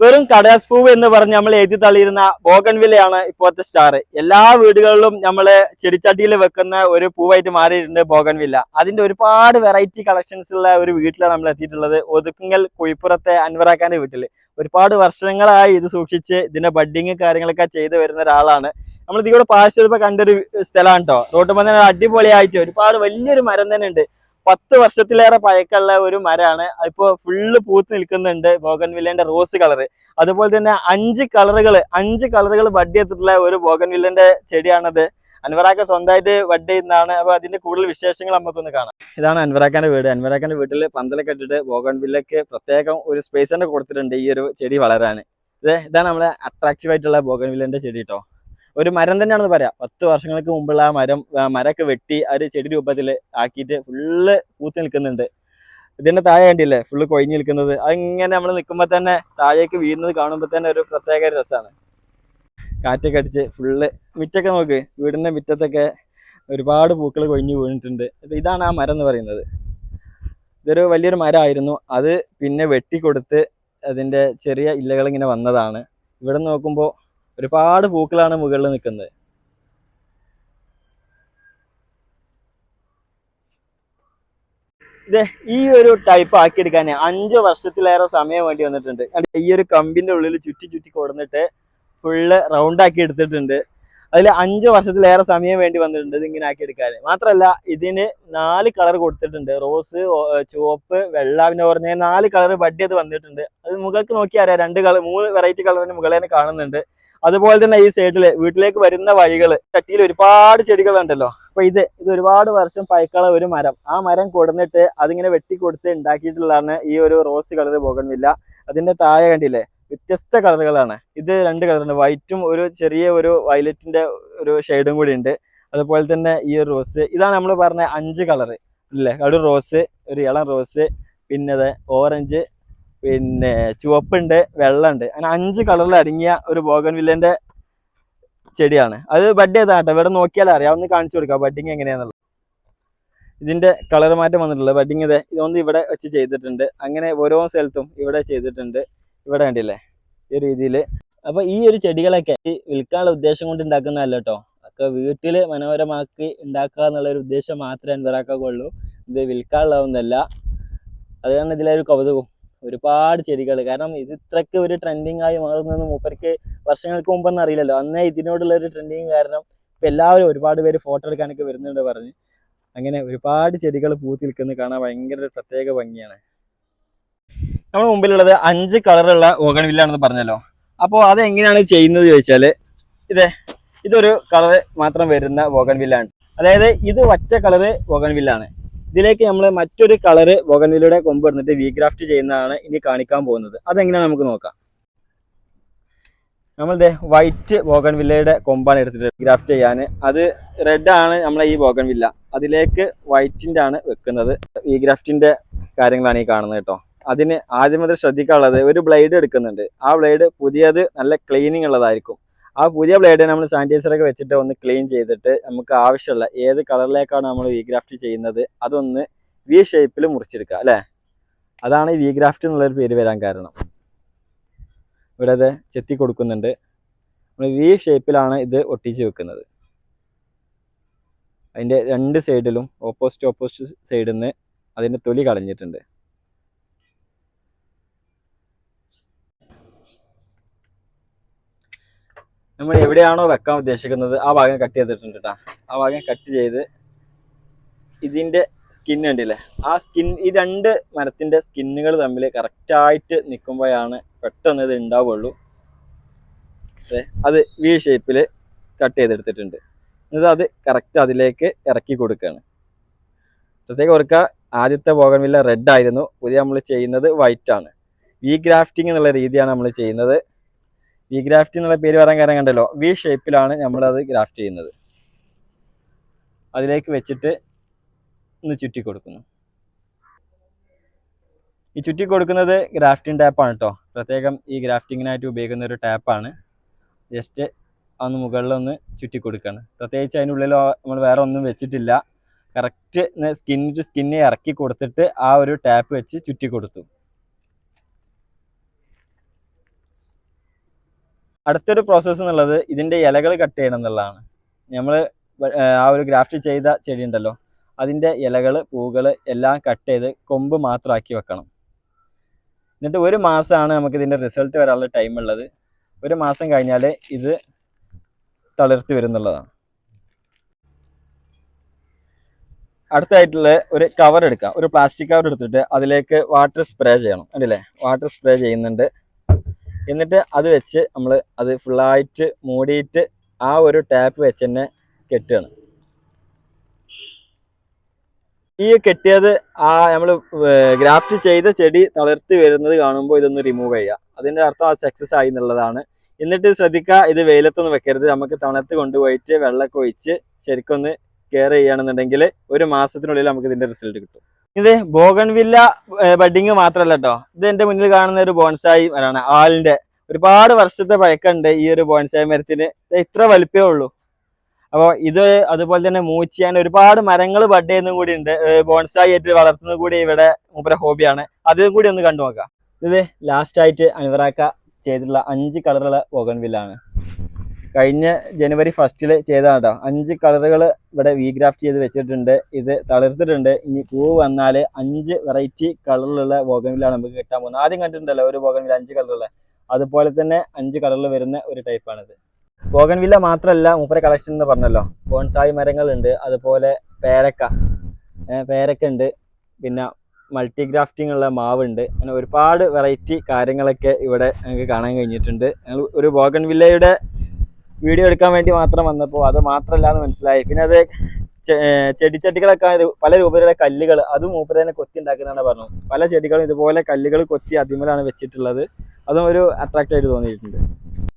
വെറും കടലാസ് പൂവ് എന്ന് പറഞ്ഞ് നമ്മൾ എഴുതി തള്ളിയിരുന്ന ബോഗൻവില്ലയാണ് ഇപ്പോഴത്തെ സ്റ്റാർ എല്ലാ വീടുകളിലും നമ്മൾ ചെടിച്ചട്ടിയിൽ വെക്കുന്ന ഒരു പൂവായിട്ട് മാറിയിട്ടുണ്ട് ബോഗൻവില്ല അതിന്റെ ഒരുപാട് വെറൈറ്റി കളക്ഷൻസ് ഉള്ള ഒരു വീട്ടിലാണ് നമ്മൾ എത്തിയിട്ടുള്ളത്. ഒതുക്കുങ്ങൽ കുഴിപ്പുറത്തെ അൻവറാക്കാന്റെ വീട്ടിൽ. ഒരുപാട് വർഷങ്ങളായി ഇത് സൂക്ഷിച്ച് ഇതിന്റെ ബഡ്ഡിങ് കാര്യങ്ങളൊക്കെ ചെയ്തു വരുന്ന ഒരാളാണ്. നമ്മൾ ഇതിലൂടെ ചെയ്തപ്പോൾ കണ്ടൊരു സ്ഥലമാണ് കേട്ടോ റോഡ് തന്നെ അടിപൊളിയായിട്ട് ഒരുപാട് വലിയൊരു മരം തന്നെ ഉണ്ട്. പത്ത് വർഷത്തിലേറെ പഴക്കമുള്ള ഒരു മരമാണ്. ഇപ്പോൾ ഫുള്ള് പൂത്ത് നിൽക്കുന്നുണ്ട് ബോഗൻവില്ലന്റെ റോസ് കളർ അതുപോലെ തന്നെ അഞ്ച് കളറുകൾ അഞ്ച് കളറുകൾ ബഡ് ചെയ്തിട്ടുള്ള ഒരു ബോഗൻവില്ലന്റെ ചെടിയാണത്. അൻവറാക്ക സ്വന്തമായിട്ട് വഡ്ഡി ചെയ്യുന്നതാണ്. അപ്പൊ അതിന്റെ കൂടുതൽ വിശേഷങ്ങൾ നമുക്കൊന്ന് കാണാം. ഇതാണ് അൻവറാക്കാന്റെ വീട്. അൻവറാക്കാന്റെ വീട്ടിൽ പന്തലൊക്കെ ഇട്ടിട്ട് ബോഗൻവില്ലക്ക് പ്രത്യേകം ഒരു സ്പേസ് തന്നെ കൊടുത്തിട്ടുണ്ട് ഈ ഒരു ചെടി വളരാൻ. ഇത് ഇതാണ് നമ്മളെ അട്രാക്റ്റീവ് ആയിട്ടുള്ള ബോഗൻവില്ലന്റെ ചെടി കേട്ടോ ഒരു മരം തന്നെയാണെന്ന് പറയാം. പത്ത് വർഷങ്ങൾക്ക് മുമ്പുള്ള ആ മരം മരമൊക്കെ വെട്ടി ആ ഒരു ചെടി രൂപത്തിൽ ആക്കിയിട്ട് ഫുള്ള് പൂത്ത് നിൽക്കുന്നുണ്ട്. ഇതിന്റെ താഴെ കണ്ടില്ലേ? ഫുള്ള് കൊഴിഞ്ഞു നിൽക്കുന്നത്. അതിങ്ങനെ നമ്മൾ നിൽക്കുമ്പോൾ തന്നെ താഴേക്ക് വീഴുന്നത് കാണുമ്പോൾ തന്നെ ഒരു പ്രത്യേക രസമാണ്. കാറ്റൊക്കെ അടിച്ച് ഫുള്ള് മിറ്റൊക്കെ നോക്ക്. വീടിന്റെ മിറ്റത്തൊക്കെ ഒരുപാട് പൂക്കൾ കൊഴിഞ്ഞു വീണിട്ടുണ്ട്. ഇതാണ് ആ മരം എന്ന് പറയുന്നത്. ഇതൊരു വലിയൊരു മരമായിരുന്നു. അത് പിന്നെ വെട്ടിക്കൊടുത്ത് അതിന്റെ ചെറിയ ഇലകളിങ്ങനെ വന്നതാണ്. ഇവിടെ നോക്കുമ്പോൾ ഒരുപാട് പൂക്കളാണ് മുകളിൽ നിൽക്കുന്നത്. ഇതെ ഈ ഒരു ടൈപ്പ് ആക്കിയെടുക്കാൻ അഞ്ച് വർഷത്തിലേറെ സമയം വേണ്ടി വന്നിട്ടുണ്ട്? ഈ ഒരു കമ്പിന്റെ ഉള്ളിൽ ചുറ്റി ചുറ്റി കൊടുന്നിട്ട് ഫുള്ള് റൗണ്ട് ആക്കി എടുത്തിട്ടുണ്ട്. അതിൽ അഞ്ച് വർഷത്തിലേറെ സമയം വേണ്ടി വന്നിട്ടുണ്ട് ഇതിങ്ങനെ ആക്കി എടുക്കാൻ മാത്രമല്ല ഇതിന് നാല് കളർ കൊടുത്തിട്ടുണ്ട്. റോസ് ചുവപ്പ് വെള്ള പിന്നെ പറഞ്ഞ നാല് കളർ ബഡ് ചെയ്ത് വന്നിട്ടുണ്ട്. അത് മുകൾക്ക് നോക്കിയാൽ രണ്ട് കളർ മൂന്ന് വെറൈറ്റി കളറിന് മുകളിൽ കാണുന്നുണ്ട്. അതുപോലെ തന്നെ ഈ സൈഡിൽ വീട്ടിലേക്ക് വരുന്ന വഴികൾ ചട്ടിയിൽ ഒരുപാട് ചെടികളുണ്ടല്ലോ. അപ്പൊ ഇത് ഇത് ഒരുപാട് വർഷം പൈക്കള ഒരു മരം. ആ മരം കൊടുന്നിട്ട് അതിങ്ങനെ വെട്ടിക്കൊടുത്ത് ഉണ്ടാക്കിയിട്ടുള്ളതാണ് ഈ ഒരു റോസ് കളർ പോകുന്നില്ല അതിന്റെ താഴെ കണ്ടില്ലേ വ്യത്യസ്ത കളറുകളാണ് ഇത് രണ്ട് കളറുണ്ട് വൈറ്റും ഒരു ചെറിയ ഒരു വയലറ്റിന്റെ ഒരു ഷെയ്ഡും കൂടി ഉണ്ട്. അതുപോലെ തന്നെ ഈ ഒരു റോസ് ഇതാണ് നമ്മൾ പറഞ്ഞ അഞ്ച് കളറ് അല്ലേ? കടു റോസ് ഒരു ഇളം റോസ് പിന്നെ ഓറഞ്ച് പിന്നെ ചുവപ്പുണ്ട് വെള്ളമുണ്ട് അങ്ങനെ അഞ്ച് കളറിൽ അടങ്ങിയ ഒരു ബോഗൻ വില്ലന്റെ ചെടിയാണ്. അത് ബഡ് ചെയ്താട്ടോ ഇവിടെ നോക്കിയാൽ അറിയാം. ഒന്ന് കാണിച്ചു കൊടുക്കാം. ബഡിങ് എങ്ങനെയാണെന്നുള്ളത് ഇതിന്റെ കളർ മാറ്റം വന്നിട്ടുള്ളത്. ബഡിങ് ഇത് ഇതൊന്ന് ഇവിടെ വെച്ച് ചെയ്തിട്ടുണ്ട്. അങ്ങനെ ഓരോ സ്ഥലത്തും ഇവിടെ ചെയ്തിട്ടുണ്ട്. ഇവിടെ കണ്ടില്ലേ? ഈ രീതിയിൽ അപ്പൊ ഈ ഒരു ചെടികളൊക്കെ വിൽക്കാനുള്ള ഉദ്ദേശം കൊണ്ട് ഉണ്ടാക്കുന്നതല്ല കേട്ടോ. ഒക്കെ വീട്ടിൽ മനോഹരമാക്കി ഉണ്ടാക്കുക എന്നുള്ള ഒരു ഉദ്ദേശം മാത്രമേ അൻവറാക്കുള്ളൂ ഇത് വിൽക്കാനുള്ളതൊന്നല്ല കാരണം ഇതിലൊരു കൗതുകം. ഒരുപാട് ചെടികൾ കാരണം ഇത് ഇത്രയ്ക്ക് ഒരു ട്രെൻഡിങ് ആയി മാറുന്നത് മൂപ്പർക്ക് വർഷങ്ങൾക്ക് മുമ്പെന്ന് അറിയില്ലല്ലോ. അന്നേ ഇതിനോടുള്ള ഒരു ട്രെൻഡിങ് കാരണം ഇപ്പൊ എല്ലാവരും ഒരുപാട് പേര് ഫോട്ടോ എടുക്കാനൊക്കെ വരുന്നുണ്ട് പറഞ്ഞ്. അങ്ങനെ ഒരുപാട് ചെടികൾ പൂത്തി നിൽക്കുന്നത് കാണാൻ ഭയങ്കര ഒരു പ്രത്യേക ഭംഗിയാണ്. നമ്മൾ മുമ്പിലുള്ളത് അഞ്ച് കളറുള്ള ഓഗൺവില്ലാണെന്ന് പറഞ്ഞല്ലോ. അപ്പോൾ അത് എങ്ങനെയാണ് ചെയ്യുന്നത് ചോദിച്ചാൽ ഇത് ഇതൊരു കളർ മാത്രം വരുന്ന ഓഗൺവില്ലാണ് അതായത് ഇത് ഒറ്റ കളറ് ഓഗൺവില്ലാണ് ഇതിലേക്ക് നമ്മൾ മറ്റൊരു കളറ് വകനിലൂടെ കൊമ്പ് എടുത്തിട്ട് വി ഗ്രാഫ്റ്റ് ചെയ്യുന്നതാണ് ഇനി കാണിക്കാൻ പോകുന്നത്. അതെങ്ങനെയാണ് നമുക്ക് നോക്കാം. നമ്മൾ വൈറ്റ് ബോഗൻവില്ലയുടെ കൊമ്പാണ് എടുത്തിട്ട് ഗ്രാഫ്റ്റ് ചെയ്യാൻ അത് റെഡ് ആണ് നമ്മളെ ഈ ബോഗൻവില്ല അതിലേക്ക് വൈറ്റിന്റെ ആണ് വെക്കുന്നത്. ഈ ഗ്രാഫ്റ്റിന്റെ കാര്യങ്ങളാണ് ഈ കാണുന്നത് കേട്ടോ. അതിന് ആദ്യം മുതൽ ശ്രദ്ധിക്കാനുള്ളത് ഒരു ബ്ലേഡ് എടുക്കുന്നുണ്ട്. ആ ബ്ലേഡ് പുതിയത് നല്ല ക്ലീനിങ് ഉള്ളതായിരിക്കും. ആ പുതിയ ബ്ലേഡ് നമ്മൾ സാനിറ്റൈസറൊക്കെ വെച്ചിട്ട് ഒന്ന് ക്ലീൻ ചെയ്തിട്ട് നമുക്ക് ആവശ്യമുള്ള ഏത് കളറിലേക്കാണ് നമ്മൾ വി ഗ്രാഫ്റ്റ് ചെയ്യുന്നത് അതൊന്ന് വി ഷേപ്പിൽ മുറിച്ചെടുക്കുക അല്ലേ? അതാണ് ഈ വി ഗ്രാഫ്റ്റ് എന്നുള്ളൊരു പേര് വരാൻ കാരണം. ഇവിടെ അത് ചെത്തി കൊടുക്കുന്നുണ്ട്. നമ്മൾ വി ഷേപ്പിലാണ് ഇത് ഒട്ടിച്ച് വെക്കുന്നത്. അതിന്റെ രണ്ട് സൈഡിലും ഓപ്പോസിറ്റ് ഓപ്പോസിറ്റ് സൈഡിൽ നിന്ന് അതിന്റെ തൊലി കളഞ്ഞിട്ടുണ്ട്. നമ്മൾ എവിടെയാണോ വെക്കാൻ ഉദ്ദേശിക്കുന്നത് ആ ഭാഗം കട്ട് ചെയ്തിട്ടുണ്ട് കേട്ടോ ആ ഭാഗം കട്ട് ചെയ്ത് ഇതിന്റെ സ്കിൻ ഉണ്ടല്ലേ ആ സ്കിൻ ഈ രണ്ട് മരത്തിന്റെ സ്കിന്നുകൾ തമ്മിൽ കറക്റ്റായിട്ട് നിൽക്കുമ്പോഴാണ് പെട്ടെന്ന് ഇത് ഉണ്ടാവുള്ളൂ. അത് വി ഷേപ്പിൽ കട്ട് ചെയ്തെടുത്തിട്ടുണ്ട്. എന്നിട്ട് അത് കറക്റ്റ് അതിലേക്ക് ഇറക്കി കൊടുക്കുകയാണ്. പ്രത്യേകം ഓർക്കുക ആദ്യത്തെ ബോഗൻവില്ല റെഡ് ആയിരുന്നു. പുതിയ നമ്മൾ ചെയ്യുന്നത് വൈറ്റ് ആണ്. വി ഗ്രാഫ്റ്റിംഗ് എന്നുള്ള രീതിയാണ് നമ്മൾ ചെയ്യുന്നത്. വി ഗ്രാഫ്റ്റ് എന്നുള്ള പേര് പറയാൻ കാരണം കണ്ടല്ലോ. വി ഷേപ്പിലാണ് നമ്മളത് ഗ്രാഫ്റ്റ് ചെയ്യുന്നത്. അതിലേക്ക് വെച്ചിട്ട് ഒന്ന് ചുറ്റി കൊടുക്കുന്നു. ഈ ചുറ്റി കൊടുക്കുന്നത് ഗ്രാഫ്റ്റിംഗ് ടാപ്പാണ് കേട്ടോ പ്രത്യേകം ഈ ഗ്രാഫ്റ്റിങ്ങിനായിട്ട് ഉപയോഗിക്കുന്ന ഒരു ടാപ്പാണ് ജസ്റ്റ് അന്ന് മുകളിലൊന്ന് ചുറ്റി കൊടുക്കുകയാണ് പ്രത്യേകിച്ച് അതിനുള്ളിൽ നമ്മൾ വേറെ ഒന്നും വെച്ചിട്ടില്ല. കറക്റ്റ് സ്കിൻ സ്കിന്നെ ഇറക്കി കൊടുത്തിട്ട് ആ ഒരു ടാപ്പ് വെച്ച് ചുറ്റി കൊടുത്തു. അടുത്തൊരു പ്രോസസ്സ് എന്നുള്ളത് ഇതിന്റെ ഇലകൾ കട്ട് ചെയ്യണം എന്നുള്ളതാണ്. നമ്മൾ ആ ഒരു ഗ്രാഫ്റ്റ് ചെയ്ത ചെടി ഉണ്ടല്ലോ അതിന്റെ ഇലകൾ പൂകൾ എല്ലാം കട്ട് ചെയ്ത് കൊമ്പ് മാത്രമാക്കി വെക്കണം. എന്നിട്ട് ഒരു മാസമാണ് നമുക്ക് ഇതിന്റെ റിസൾട്ട് വരാനുള്ള ടൈം ഉള്ളത്. ഒരു മാസം കഴിഞ്ഞാൽ ഇത് തളിർത്ത് വരുന്നുള്ളതാണ്. അടുത്തായിട്ടുള്ള ഒരു കവർ എടുക്കാം. ഒരു പ്ലാസ്റ്റിക് കവർ എടുത്തിട്ട് അതിലേക്ക് വാട്ടർ സ്പ്രേ ചെയ്യണം. അല്ലേ വാട്ടർ സ്പ്രേ ചെയ്യുന്നുണ്ട്. എന്നിട്ട് അത് വെച്ച് നമ്മൾ അത് ഫുള്ളായിട്ട് മൂടിയിട്ട് ആ ഒരു ടാപ്പ് വെച്ച് തന്നെ കെട്ടുകയാണ്. ഈ കെട്ടിയത് ആ നമ്മൾ ഗ്രാഫ്റ്റ് ചെയ്ത ചെടി തളർത്തി വരുന്നത് കാണുമ്പോൾ ഇതൊന്ന് റിമൂവ് ചെയ്യുക അതിന്റെ അർത്ഥം അത് സക്സസ് ആയി എന്നുള്ളതാണ്. എന്നിട്ട് ശ്രദ്ധിക്കുക ഇത് വെയിലത്തൊന്നും വെക്കരുത്. നമുക്ക് തണുത്ത് കൊണ്ടുപോയിട്ട് വെള്ളമൊക്കെ ഒഴിച്ച് ശരിക്കൊന്ന് കെയർ ചെയ്യുകയാണെന്നുണ്ടെങ്കിൽ ഒരു മാസത്തിനുള്ളിൽ നമുക്ക് ഇതിന്റെ റിസൾട്ട് കിട്ടും. ഇത് ബോഗൺവില്ല ബഡിങ് മാത്രമല്ല കേട്ടോ ഇത് എന്റെ മുന്നിൽ കാണുന്ന ഒരു ബോൺസായി മരമാണ് ആളിന്റെ ഒരുപാട് വർഷത്തെ പഴക്കമുണ്ട് ഈ ഒരു ബോൺസായി മരത്തിന്. ഇത്ര വലിപ്പേ ഉള്ളൂ. അപ്പോൾ ഇത് അതുപോലെ തന്നെ മൂച്ചിയാൻ ഒരുപാട് മരങ്ങൾ ബഡ് ചെയ്യുന്നതും കൂടി ഉണ്ട്. ബോൺസായി ആയിട്ട് വളർത്തുന്നത് കൂടി ഇവിടെ മൂപ്പര ഹോബിയാണ് അതും കൂടി ഒന്ന് കണ്ടു നോക്കാം ഇത് ലാസ്റ്റ് ആയിട്ട് അനുവറാക്ക ചെയ്തിട്ടുള്ള അഞ്ച് കളറുള്ള ബോഗൺവില്ലാണ് കഴിഞ്ഞ ജനുവരി ഫസ്റ്റിൽ ചെയ്തതാണ് കേട്ടോ അഞ്ച് കളറുകൾ ഇവിടെ വി ഗ്രാഫ്റ്റ് ചെയ്ത് വെച്ചിട്ടുണ്ട്. ഇത് തളിർത്തിട്ടുണ്ട്. ഇനി പൂവ് വന്നാൽ അഞ്ച് വെറൈറ്റി കളറിലുള്ള ബോഗൻവില്ലാണ് നമുക്ക് കിട്ടാൻ പോകുന്നത്. ആദ്യം കണ്ടിട്ടുണ്ടല്ലോ ഒരു ബോഗൻവില്ല അഞ്ച് കളറുള്ള. അതുപോലെ തന്നെ അഞ്ച് കളറിൽ വരുന്ന ഒരു ടൈപ്പാണിത് ബോഗൻവില്ല മാത്രമല്ല മൂപ്പര കളക്ഷൻ എന്ന് പറഞ്ഞല്ലോ. ബോൺസായി മരങ്ങളുണ്ട്. അതുപോലെ പേരക്ക. പേരക്ക ഉണ്ട്. പിന്നെ മൾട്ടി ഗ്രാഫ്റ്റിംഗ് ഉള്ള മാവുണ്ട്. അങ്ങനെ ഒരുപാട് വെറൈറ്റി കാര്യങ്ങളൊക്കെ ഇവിടെ ഞങ്ങൾക്ക് കാണാൻ കഴിഞ്ഞിട്ടുണ്ട്. ഒരു ബോഗൻവില്ലയുടെ വീഡിയോ എടുക്കാൻ വേണ്ടി മാത്രം വന്നപ്പോൾ അത് മാത്രമല്ല എന്ന് മനസ്സിലായി. പിന്നെ അത് ചെടിച്ചട്ടികളൊക്കെ പല രൂപത്തിലുള്ള കല്ലുകൾ അതും മൂപ്പര് തന്നെ കൊത്തി ഉണ്ടാക്കുന്നതാണ് പറഞ്ഞു പല ചെടികളും ഇതുപോലെ കല്ലുകൾ കൊത്തി അതിമലാണ് വെച്ചിട്ടുള്ളത്. അതും ഒരു അട്രാക്റ്റ് ആയിട്ട് തോന്നിയിട്ടുണ്ട്.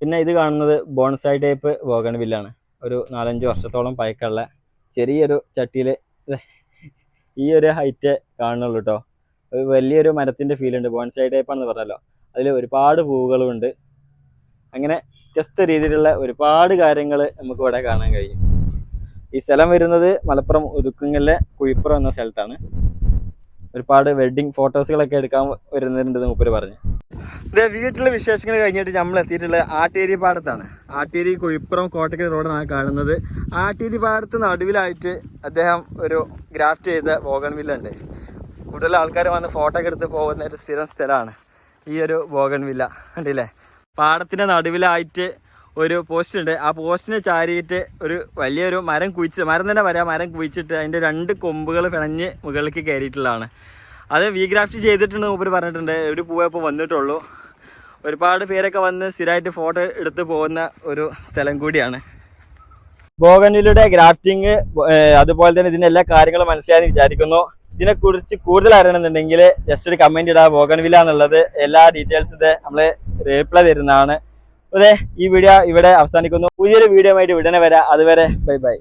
പിന്നെ ഇത് കാണുന്നത് ബോൺസൈ ടൈപ്പ് വോഗൺ വില്ലാണ്. ഒരു നാലഞ്ച് വർഷത്തോളം പഴക്കമുള്ള ചെറിയൊരു ചട്ടിയിൽ ഈ ഒരു ഹൈറ്റ് കാണുന്നുള്ളൂ കേട്ടോ വലിയൊരു മരത്തിന്റെ ഫീലുണ്ട് ടൈപ്പ് ടൈപ്പാണെന്ന് പറഞ്ഞല്ലോ. അതിൽ ഒരുപാട് പൂവുകളുണ്ട്. അങ്ങനെ വ്യത്യസ്ത രീതിയിലുള്ള ഒരുപാട് കാര്യങ്ങൾ നമുക്ക് ഇവിടെ കാണാൻ കഴിയും. ഈ സ്ഥലം വരുന്നത് മലപ്പുറം ഒതുക്കുങ്ങലിലെ കുഴിപ്പുറം എന്ന സ്ഥലത്താണ്. ഒരുപാട് വെഡ്ഡിങ് ഫോട്ടോസുകളൊക്കെ എടുക്കാൻ വരുന്നുണ്ട് മൂപ്പര് പറഞ്ഞു. അതെ വീട്ടിലെ വിശേഷങ്ങൾ കഴിഞ്ഞിട്ട് നമ്മൾ എത്തിയിട്ടുള്ള ആട്ടേരി പാടത്താണ്. ആട്ടേരി കുഴിപ്പുറം കോട്ടക്കൽ റോഡാണ് കാണുന്നത്. ആട്ടേരി പാടത്ത് നടുവിലായിട്ട് അദ്ദേഹം ഒരു ഗ്രാഫ്റ്റ് ചെയ്ത ബോഗൺവില്ല ഉണ്ട്. കൂടുതൽ ആൾക്കാർ വന്ന് ഫോട്ടോ ഒക്കെ എടുത്ത് പോകുന്ന ഒരു സ്ഥിരം സ്ഥലമാണ് ഈ ഒരു ബോഗൺവില്ല കണ്ടില്ലേ? പാടത്തിന്റെ നടുവിലായിട്ട് ഒരു പോസ്റ്റ് ഉണ്ട്. ആ പോസ്റ്റിനെ ചാരിയിട്ട് ഒരു വലിയൊരു മരം കുഴിച്ച് മരം തന്നെ വരാം മരം കുഴിച്ചിട്ട് അതിന്റെ രണ്ട് കൊമ്പുകൾ പിണഞ്ഞ് മുകളിലേക്ക് കയറിയിട്ടുള്ളതാണ്. അത് വി ഗ്രാഫ്റ്റ് ചെയ്തിട്ടുണ്ട് മൂപ്പര് പറഞ്ഞിട്ടുണ്ട്. ഒരു പൂവേ ഇപ്പോൾ വന്നിട്ടുള്ളൂ. ഒരുപാട് പേരൊക്കെ വന്ന് സ്ഥിരമായിട്ട് ഫോട്ടോ എടുത്ത് പോകുന്ന ഒരു സ്ഥലം കൂടിയാണ്. ബോഗനിലൂടെ ഗ്രാഫ്റ്റിംഗ് അതുപോലെ തന്നെ ഇതിന്റെ എല്ലാ കാര്യങ്ങളും മനസ്സിലായെന്ന് വിചാരിക്കുന്നു. ഇതിനെക്കുറിച്ച് കൂടുതൽ അറിയണമെന്നുണ്ടെങ്കിൽ ജസ്റ്റ് ഒരു കമന്റ് ഇടാം. ബോഗൻവില്ല എന്നുള്ളത് എല്ലാ ഡീറ്റെയിൽസ് നമ്മൾ റീപ്ലൈ തരുന്നതാണ്. അതെ ഈ വീഡിയോ ഇവിടെ അവസാനിക്കുന്നു. പുതിയൊരു വീഡിയോ ആയിട്ട് ഉടനെ വരാം. അതുവരെ ബൈ ബൈ.